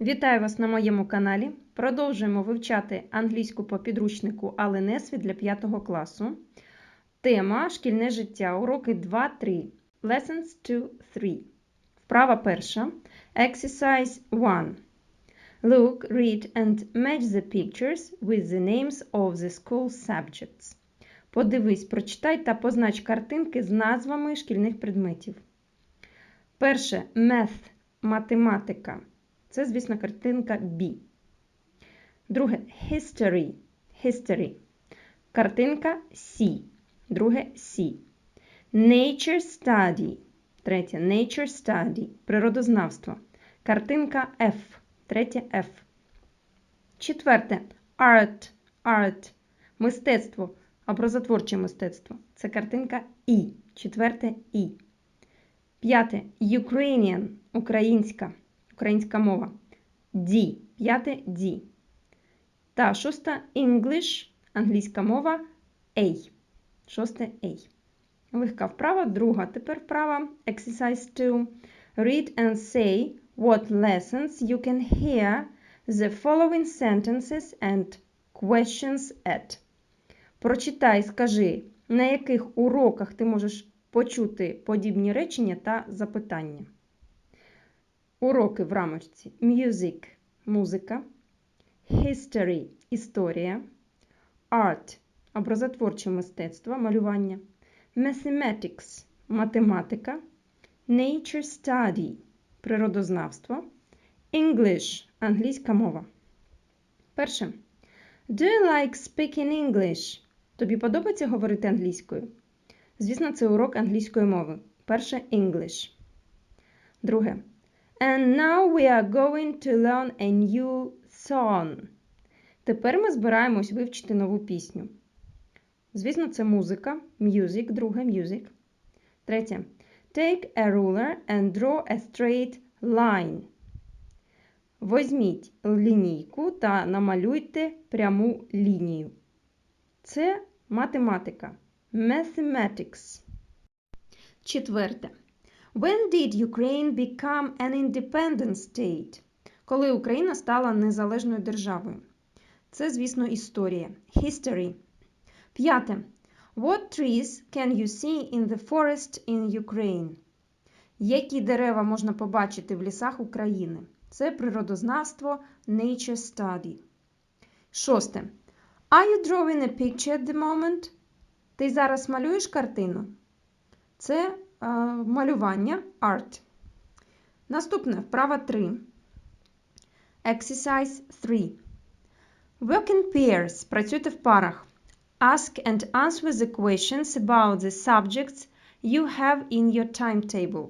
Вітаю вас на моєму каналі. Продовжуємо вивчати англійську по підручнику але Несві для 5 класу. Тема шкільне життя. Уроки 2-3. Lessons 2-3. Вправа перша. Exercise 1. Look, read and match the pictures with the names of the school subjects. Подивись, прочитай та познач картинки з назвами шкільних предметів. Перше math – математика. Це, звісно, картинка B. Друге history. History. Картинка C. Друге C. Nature study. Третє nature study. Природознавство. Картинка F. Третє F. Четверте art. Art. Мистецтво. Образотворче мистецтво. Це картинка І. Четверте І. П'яте Ukrainian. Українська. Українська мова. D. П'яте D. Та шоста English. Англійська мова. A. Шосте A. Легка вправа. Друга. Тепер вправа. Exercise 2. Read and say what lessons you can hear the following sentences and questions at. Прочитай, скажи, на яких уроках ти можеш почути подібні речення та запитання. Уроки в рамочці Music музика, History історія, Art образотворче мистецтво, малювання, Mathematics математика, Nature Study природознавство, English англійська мова. Перше. Do you like speaking English? Тобі подобається говорити англійською? Звісно, це урок англійської мови. Перше English. Друге. And now we are going to learn a new song. Тепер ми збираємось вивчити нову пісню. Звісно, це музика. Music, друге music. Третє. Take a ruler and draw a straight line. Возьміть лінійку та намалюйте пряму лінію. Це математика. Mathematics. Четверте. When did Ukraine become an independent state? Коли Україна стала незалежною державою. Це, звісно, історія. History. П'яте. What trees can you see in the forest in Ukraine? Які дерева можна побачити в лісах України? Це природознавство Nature Study. Шосте. Are you drawing a picture at the moment? Ти зараз малюєш картину? Це малювання art. Наступне вправа 3. Exercise 3. Work in pairs. Працюйте в парах. Ask and answer the questions about the subjects you have in your timetable.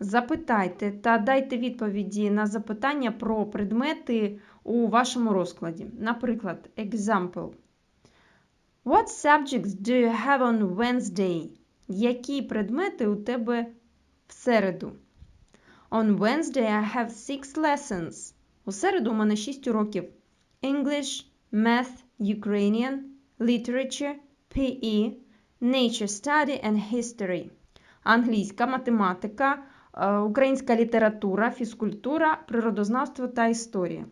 Запитайте та дайте відповіді на запитання про предмети у вашому розкладі. Наприклад, example. What subjects do you have on Wednesday? Які предмети у тебе в середу? On Wednesday I have six lessons. У середу у мене 6 уроків. English, Math, Ukrainian, Literature, PE, Nature Study and History. Англійська, математика, українська література, фізкультура, природознавство та історія.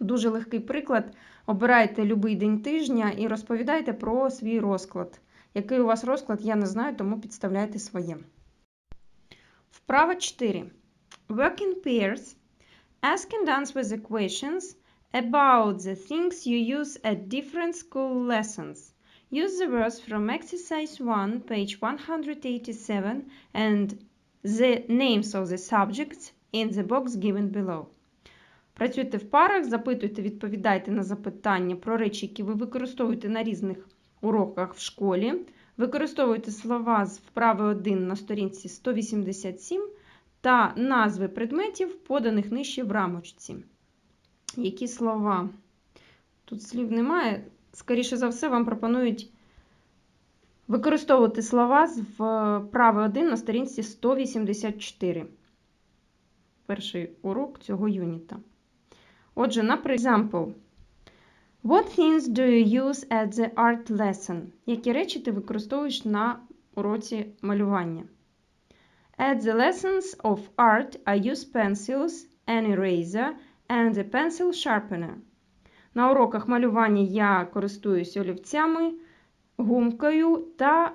Дуже легкий приклад. Обирайте будь-який день тижня і розповідайте про свій розклад. Який у вас розклад, я не знаю, тому підставляйте своє. Вправа 4. Work in pairs. Ask and answer the questions about the things you use at different school lessons. Use the words from exercise 1, page 187 and the names of the subjects in the box given below. Працюйте в парах, запитуйте, відповідайте на запитання про речі, які ви використовуєте на різних уроках в школі. Використовуйте слова з вправи 1 на сторінці 187 та назви предметів, поданих нижче в рамочці. Які слова? Тут слів немає. Скоріше за все, вам пропонують використовувати слова з вправи 1 на сторінці 184. Перший урок цього юніта. Отже, наприклад, What things do you use at the art lesson? Які речі ти використовуєш на уроці малювання? At the lessons of art I use pencils an eraser and a pencil sharpener. На уроках малювання я користуюсь олівцями, гумкою та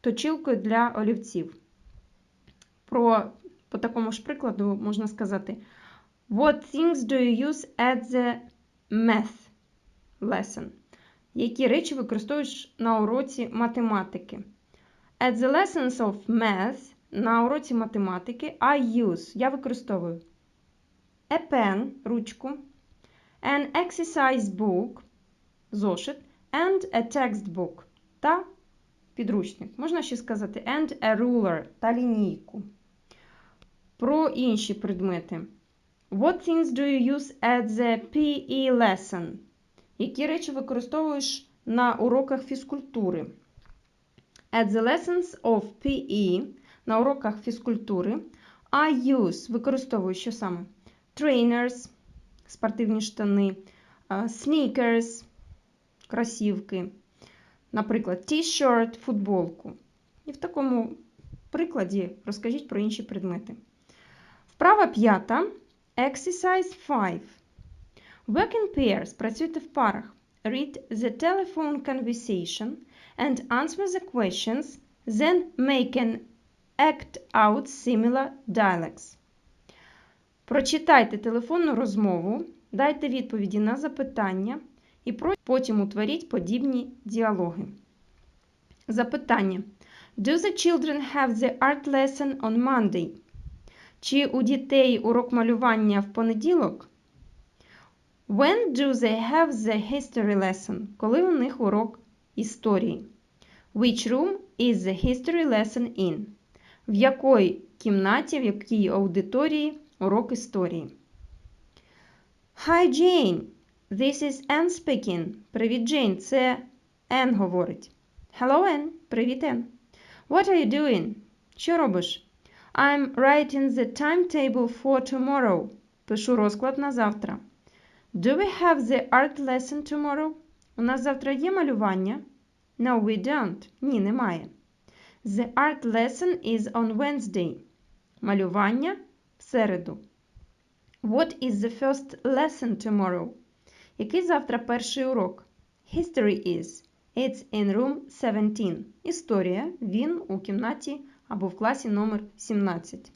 точилкою для олівців. Про, по такому ж прикладу можна сказати: What things do you use at the math lesson? Які речі використовуєш на уроці математики? At the lessons of math на уроці математики I use, я використовую a pen, ручку, an exercise book, зошит, and a textbook та підручник. Можна ще сказати and a ruler та лінійку. Про інші предмети. What things do you use at the PE lesson? Які речі використовуєш на уроках фізкультури? At the lessons of PE на уроках фізкультури I use використовую що саме? Trainers, спортивні штани, sneakers, кросівки, наприклад, t-shirt, футболку. І в такому прикладі розкажіть про інші предмети. Вправа п'ята. Exercise 5. Work in pairs. Працюйте в парах. Read the telephone conversation and answer the questions, then make an act out similar dialects. Прочитайте телефонну розмову, дайте відповіді на запитання і потім утворіть подібні діалоги. Запитання. Do the children have the art lesson on Monday? Чи у дітей урок малювання в понеділок? When do they have the history lesson? Коли у них урок історії? Which room is the history lesson in? В якій кімнаті, в якій аудиторії урок історії? Hi, Jane. This is Anne speaking. Привіт, Джейн. Це Anne говорить. Hello, Anne. Привіт, Anne. What are you doing? Що робиш? I'm writing the timetable for tomorrow. Пишу розклад на завтра. Do we have the art lesson tomorrow? У нас завтра є малювання? No, we don't. Ні, немає. The art lesson is on Wednesday. Малювання в середу. What is the first lesson tomorrow? Який завтра перший урок? History is. It's in room 17. Історія. Він у кімнаті або в класі номер 17.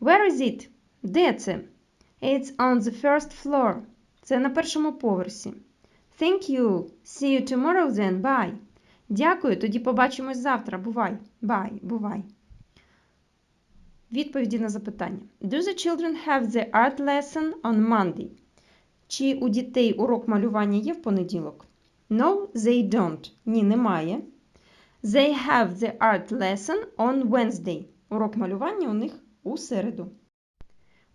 Where is it? Де це? It's on the first floor. Це на першому поверсі. Thank you. See you tomorrow then. Bye. Дякую, тоді побачимось завтра. Бувай. Bye. Бувай. Відповіді на запитання. Do the children have the art lesson on Monday? Чи у дітей урок малювання є в понеділок? No, they don't. Ні, немає. They have the art lesson on Wednesday. Урок малювання у них у середу.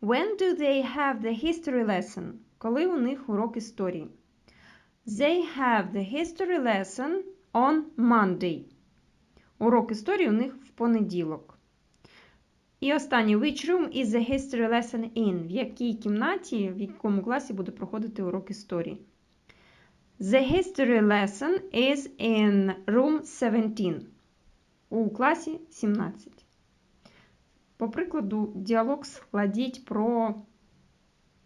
When do they have the history lesson? Коли у них урок історії? They have the history lesson on Monday. Урок історії у них в понеділок. І останнє. Which room is the history lesson in? В якій кімнаті, в якому класі буде проходити урок історії? The history lesson is in room 17. У класі 17. По прикладу, діалог складіть про.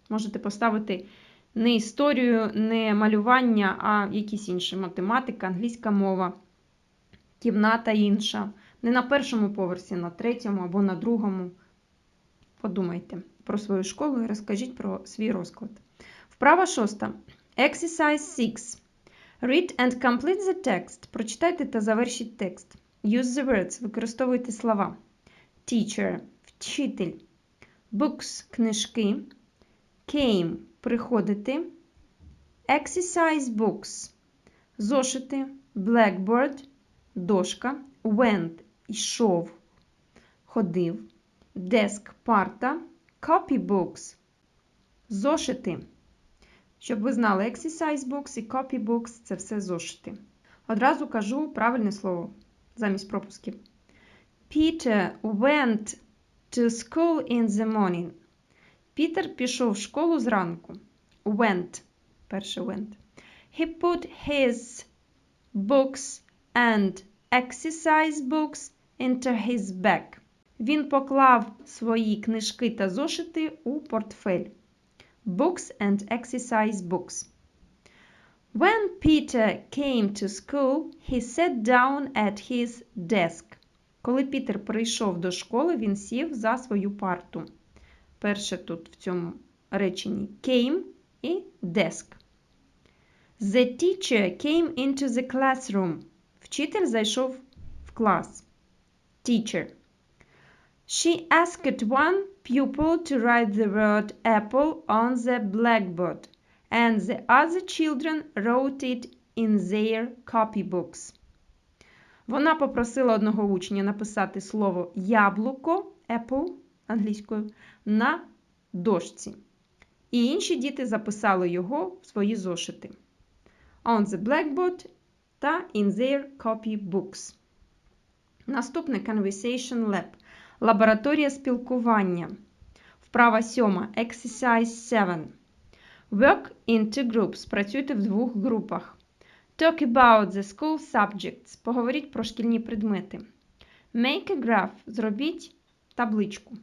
Можете поставити не історію, не малювання, а якісь інші математика, англійська мова, кімната інша. Не на першому поверсі, на третьому або на другому. Подумайте про свою школу і розкажіть про свій розклад. Вправа шоста. Exercise 6. Read and complete the text. Прочитайте та завершіть текст. Use the words. Використовуйте слова. Teacher вчитель. Books книжки. Came приходити. Exercise books. Зошити. Blackboard дошка. Went йшов, ходив. Desk парта. Copybooks. Зошити. Щоб ви знали, exercise books і copybooks – це все зошити. Одразу кажу правильне слово замість пропусків. Peter went to school in the morning. Пітер пішов в школу зранку. Went. Перше went. He put his books and exercise books into his bag. Він поклав свої книжки та зошити у портфель. Books and exercise books. When Peter came to school, he sat down at his desk. Коли Пітер прийшов до школи, він сів за свою парту. Перше тут в цьому реченні came і desk. The teacher came into the classroom. Вчитель зайшов в клас. Teacher. She asked one pupil to write the word apple on the blackboard, and the other children wrote it in their copybooks. Вона попросила одного учня написати слово яблуко apple англійською на дошці. І інші діти записали його в свої зошити. On the blackboard та in their copybooks. Наступне Conversation Lab. Лабораторія спілкування. Вправа сьома. Exercise 7. Work into groups. Працюйте в двох групах. Talk about the school subjects. Поговоріть про шкільні предмети. Make a graph. Зробіть табличку.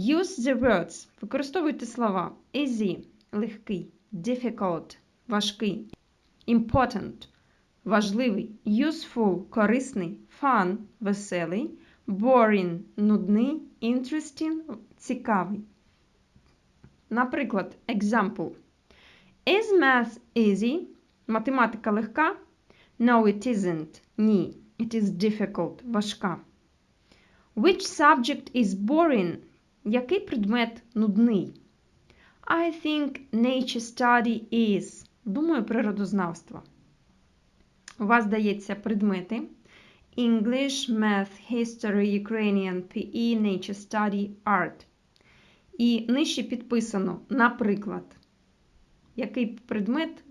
Use the words. Використовуйте слова. Easy легкий. Difficult важкий. Important важливий. Useful корисний. Fun веселий. Boring нудний. Interesting цікавий. Наприклад, example. Is math easy? Математика легка? No, it isn't. Ні. It is difficult. Важка. Which subject is boring? Який предмет нудний? I think nature study is. Думаю, природознавство. У вас дається предмети. English, Math, History, Ukrainian, PE, Nature Study, Art. І нижче підписано, наприклад, який предмет,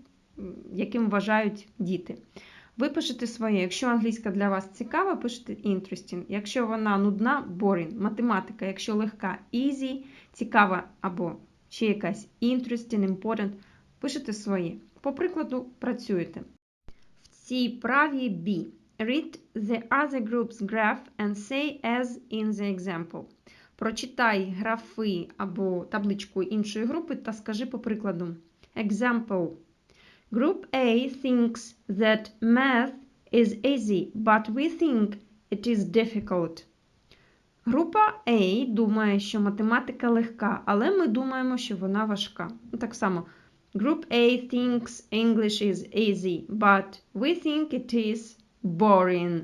яким вважають діти. Ви пишете своє. Якщо англійська для вас цікава, пишете interesting. Якщо вона нудна, boring. Математика, якщо легка, easy, цікава або ще якась interesting, important, пишете своє. По прикладу, працюєте. В цій праві B. Read the other group's graph and say as in the example. Прочитай графи або табличку іншої групи та скажи по прикладу. Example. Group A thinks that math is easy, but we think it is difficult. Група A думає, що математика легка, але ми думаємо, що вона важка. Так само. Group A thinks English is easy, but we think it is boring.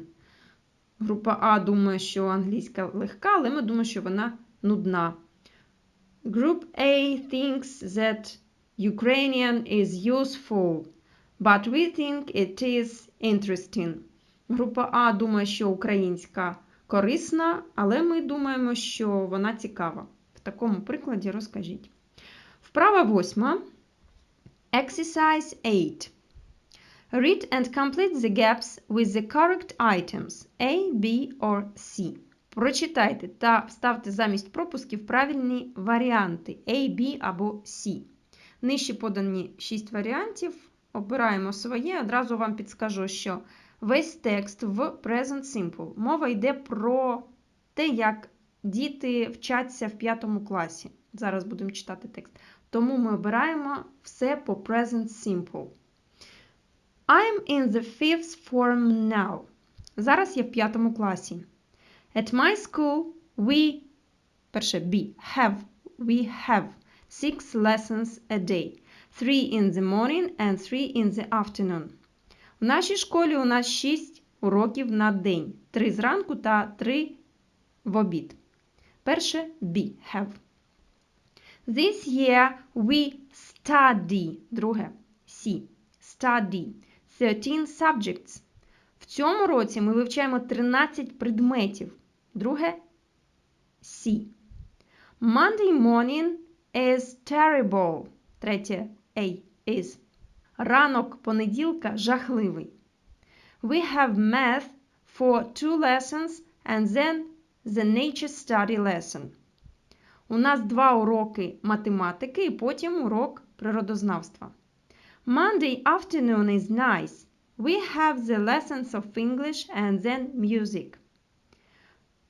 Група А думає, що англійська легка, але ми думаємо, що вона нудна. Group A thinks that Ukrainian is useful, but we think it is interesting. Група А думає, що українська корисна, але ми думаємо, що вона цікава. В такому прикладі розкажіть. Вправа восьма. Exercise 8. Read and complete the gaps with the correct items A, B or C. Прочитайте та вставте замість пропусків правильні варіанти A, B або C. Нижче подані 6 варіантів. Обираємо своє. Одразу вам підскажу, що весь текст в Present Simple. Мова йде про те, як діти вчаться в 5 класі. Зараз будемо читати текст. Тому ми обираємо все по Present Simple. I'm in the fifth form now. Зараз я в п'ятому класі. At my school we перше B have we have six lessons a day. Three in the morning and three in the afternoon. В нашій школі у нас 6 уроків на день. Три зранку та три в обід. Перше B have. This year we study. Друге C. Study. 13 subjects. В цьому році ми вивчаємо 13 предметів. Друге C. Monday morning is terrible. Третє A is. Ранок понеділка жахливий. We have math for two lessons and then the nature study lesson. У нас два уроки математики і потім урок природознавства. Monday afternoon is nice. We have the lessons of English and then music.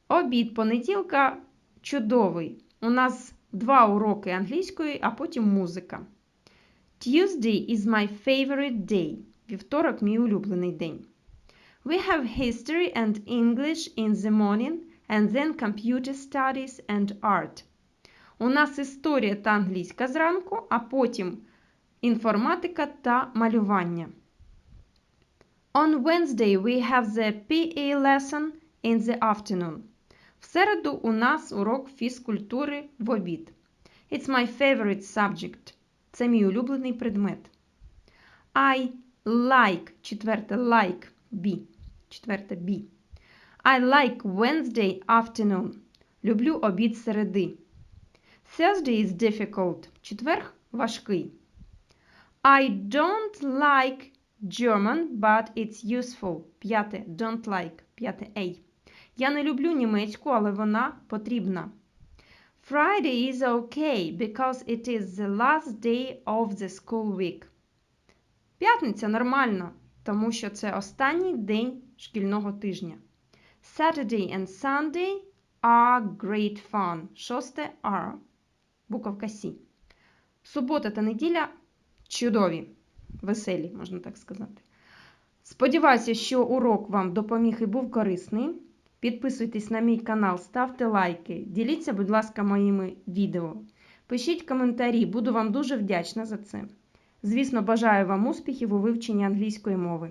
Обід понеділка чудовий. У нас два уроки англійської, а потім музика. Tuesday is my favorite day. Вівторок мій улюблений день. We have history and English in the morning and then computer studies and art. У нас історія та англійська зранку, а потім інформатика та малювання. On Wednesday we have the PE lesson in the afternoon. В середу у нас урок фізкультури в обід. It's my favorite subject. Це мій улюблений предмет. I like, четверте, like, be. Четверте, be. I like Wednesday afternoon. Люблю обід середи. Thursday is difficult. Четверг важкий. I don't like German, but it's useful. П'яте, don't like. П'яте, A. Я не люблю німецьку, але вона потрібна. Friday is okay because it is the last day of the school week. П'ятниця нормально, тому що це останній день шкільного тижня. Saturday and Sunday are great fun. Шосте are. Буковка С. Субота та неділя чудові, веселі, можна так сказати. Сподіваюся, що урок вам допоміг і був корисний. Підписуйтесь на мій канал, ставте лайки, діліться, будь ласка, моїми відео. Пишіть коментарі, буду вам дуже вдячна за це. Звісно, бажаю вам успіхів у вивченні англійської мови.